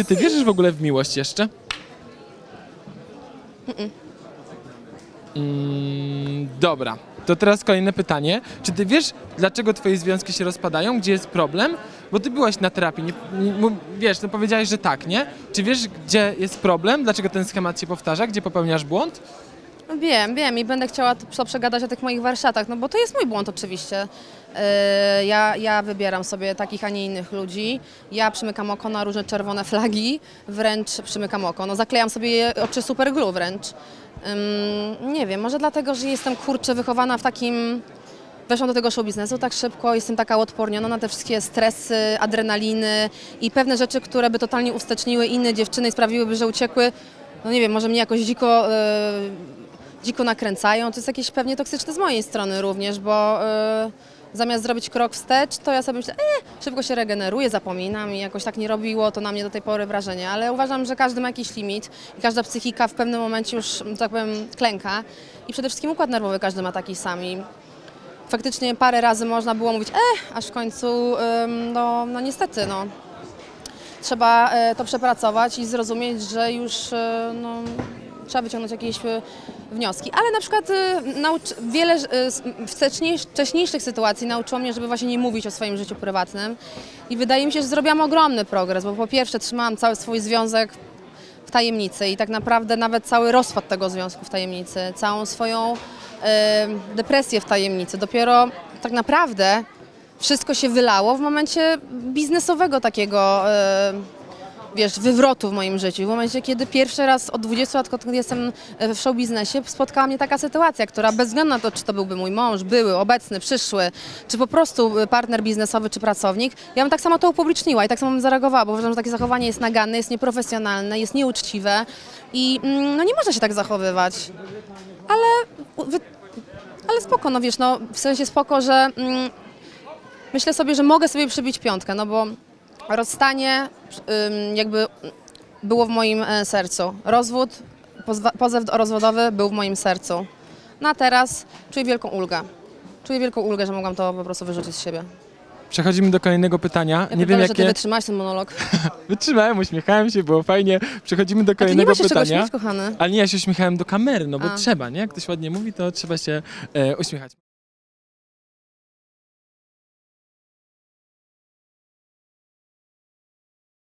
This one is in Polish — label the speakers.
Speaker 1: Czy ty wierzysz w ogóle w miłość jeszcze? Mm, dobra, to teraz kolejne pytanie. Czy ty wiesz, dlaczego twoje związki się rozpadają? Gdzie jest problem? Bo ty byłaś na terapii, nie, wiesz, no powiedziałeś, że tak, nie? Czy wiesz, gdzie jest problem? Dlaczego ten schemat się powtarza? Gdzie popełniasz błąd?
Speaker 2: No Wiem, wiem i będę chciała to przegadać o tych moich warsztatach, no bo to jest mój błąd oczywiście. Yy, Ja, ja wybieram sobie takich, a nie innych ludzi. Ja przymykam oko na różne czerwone flagi, wręcz przymykam oko. No zaklejam sobie je oczy super glue wręcz. Nie wiem, może dlatego, że jestem kurczę wychowana w takim... Weszłam do tego show biznesu tak szybko, jestem taka odporniona na te wszystkie stresy, adrenaliny i pewne rzeczy, które by totalnie usteczniły inne dziewczyny i sprawiłyby, że uciekły. No nie wiem, może mnie jakoś dziko yy, dziko nakręcają. To jest jakieś pewnie toksyczne z mojej strony również, bo y, zamiast zrobić krok wstecz, to ja sobie myślę, e, szybko się regeneruję, zapominam i jakoś tak nie robiło to na mnie do tej pory wrażenia, ale uważam, że każdy ma jakiś limit i każda psychika w pewnym momencie już, tak powiem, klęka i przede wszystkim układ nerwowy każdy ma taki sam faktycznie parę razy można było mówić, e, aż w końcu, no, no niestety, no. Trzeba e, to przepracować i zrozumieć, że już e, no, trzeba wyciągnąć jakieś e, wnioski. Ale na przykład e, wiele e, wcześniejszych sytuacji nauczyło mnie, żeby właśnie nie mówić o swoim życiu prywatnym. I wydaje mi się, że zrobiłam ogromny progres, bo po pierwsze trzymałam cały swój związek w tajemnicy i tak naprawdę nawet cały rozpad tego związku w tajemnicy, całą swoją depresję w tajemnicy. Dopiero tak naprawdę wszystko się wylało w momencie biznesowego takiego, wiesz, wywrotu w moim życiu. W momencie, kiedy pierwszy raz od 20 lat, odkąd jestem e, w show biznesie, spotkała mnie taka sytuacja, która bez względu na to, czy to byłby mój mąż, były, obecny, przyszły, czy po prostu e, partner biznesowy, czy pracownik, ja bym tak samo to upubliczniła i tak samo bym zareagowała, bo uważam, że takie zachowanie jest naganne, jest nieprofesjonalne, jest nieuczciwe i mm, no nie można się tak zachowywać. Ale, ale spoko, no wiesz, no w sensie spoko, że mm, myślę sobie, że mogę sobie przybić piątkę, no bo rozstanie jakby było w moim e, sercu. Rozwód, pozew rozwodowy był w moim sercu. No a teraz czuję wielką ulgę. Czuję wielką ulgę, że mogłam to po prostu wyrzucić z siebie.
Speaker 1: Przechodzimy do kolejnego pytania.
Speaker 2: Ja
Speaker 1: nie wiem
Speaker 2: że ty
Speaker 1: jakie.
Speaker 2: wytrzymałeś ten monolog.
Speaker 1: Wytrzymałem, uśmiechałem się, było fajnie. Przechodzimy do
Speaker 2: A ty nie
Speaker 1: kolejnego pytania.
Speaker 2: kochany.
Speaker 1: Ale nie, ja się uśmiechałem do kamery, no bo
Speaker 2: A.
Speaker 1: trzeba, nie? Jak ktoś ładnie mówi, to trzeba się e, uśmiechać.